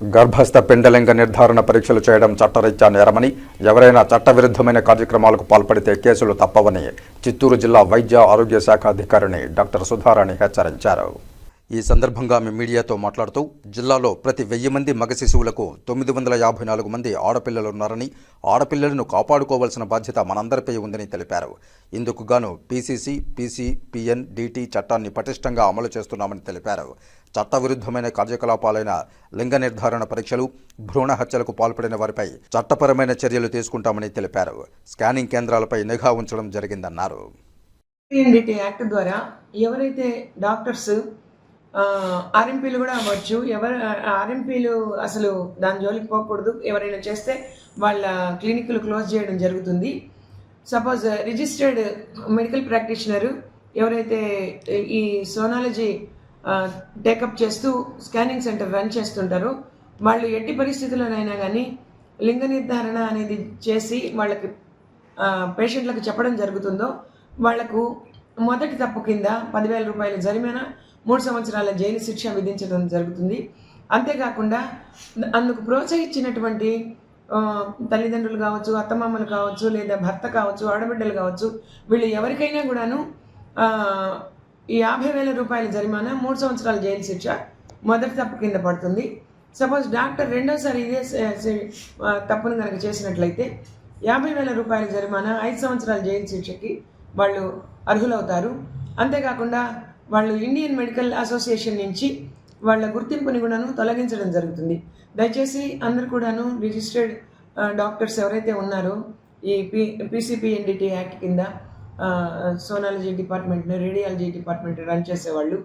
గర్భస్థ పిండలింగ నిర్ధారణ పరీక్షలు చేయడం చట్టరీత్యా నేరమని ఎవరైనా చట్టవిరుద్ధమైన కార్యక్రమాలకు పాల్పడితే కేసులు తప్పవని చిత్తూరు జిల్లా వైద్య ఆరోగ్య శాఖ అధికారిని డాక్టర్ సుధారాణి హెచ్చరించారు. ఈ సందర్భంగా ఆమె మీడియాతో మాట్లాడుతూ జిల్లాలో ప్రతి వెయ్యి మంది మగ శిశువులకు తొమ్మిది వందల యాభై నాలుగు మంది ఆడపిల్లలు ఉన్నారని ఆడపిల్లలను కాపాడుకోవాల్సిన బాధ్యత మనందరిపై ఉందని తెలిపారు. ఇందుకు గాను పీసీసీ పీసీ పిఎన్ డీటీ చట్టాన్ని పటిష్టంగా అమలు చేస్తున్నామని తెలిపారు. చట్టవిరుద్ధమైన కార్యకలాపాలైన లింగ నిర్ధారణ పరీక్షలు భ్రూణ హత్యలకు పాల్పడిన వారిపై చట్టపరమైన చర్యలు తీసుకుంటామని తెలిపారు. స్కానింగ్ కేంద్రాలపై నిఘా ఉంచడం జరిగిందన్నారు. యాక్ట్ ద్వారా ఎవరైతే డాక్టర్స్ ఆర్ఎంపీలు కూడా అవ్వచ్చు. ఎవరు ఆర్ఎంపీలు అసలు దాని జోలికి పోకూడదు. ఎవరైనా చేస్తే వాళ్ళ క్లినిక్లు క్లోజ్ చేయడం జరుగుతుంది. సపోజ్ రిజిస్టర్డ్ మెడికల్ ప్రాక్టీషనరు ఎవరైతే ఈ సోనాలజీ టేకప్ చేస్తూ స్కానింగ్ సెంటర్ రన్ చేస్తుంటారో వాళ్ళు ఎట్టి పరిస్థితుల్లోనైనా కానీ లింగ నిర్ధారణ అనేది చేసి వాళ్ళకి పేషెంట్లకు చెప్పడం జరుగుతుందో వాళ్ళకు మొదటి తప్పు కింద పదివేల రూపాయల జరిమానా మూడు సంవత్సరాల జైలు శిక్ష విధించడం జరుగుతుంది. అంతేకాకుండా అందుకు ప్రోత్సహించినటువంటి తల్లిదండ్రులు కావచ్చు అత్తమామలు కావచ్చు లేదా భర్త కావచ్చు ఆడబిడ్డలు కావచ్చు వీళ్ళు ఎవరికైనా కూడాను ఈ యాభై వేల రూపాయల జరిమానా మూడు సంవత్సరాల జైలు శిక్ష మొదటి తప్పు కింద పడుతుంది. సపోజ్ డాక్టర్ రెండోసారి ఇదే తప్పును కనుక చేసినట్లయితే యాభై వేల రూపాయల జరిమానా ఐదు సంవత్సరాల జైలు శిక్షకి వాళ్ళు అర్హులవుతారు. అంతేకాకుండా వాళ్ళు ఇండియన్ మెడికల్ అసోసియేషన్ నుంచి వాళ్ళ గుర్తింపుని కూడాను తొలగించడం జరుగుతుంది. దయచేసి అందరు కూడాను రిజిస్టర్డ్ డాక్టర్స్ ఎవరైతే ఉన్నారో ఈ పి పీసీపీఎన్డిటీ యాక్ట్ కింద సోనాలజీ డిపార్ట్మెంట్ని రేడియాలజీ డిపార్ట్మెంట్ రన్ చేసేవాళ్ళు.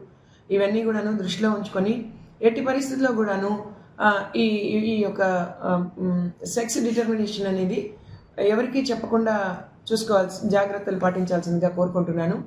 ఇవన్నీ కూడాను దృష్టిలో ఉంచుకొని ఎట్టి పరిస్థితుల్లో కూడాను ఈ- ఈ యొక్క సెక్స్ డిటర్మినేషన్ అనేది ఎవరికీ చెప్పకుండా చూసుకోవాల్సి జాగ్రత్తలు పాటించాల్సిందిగా కోరుకుంటున్నాను.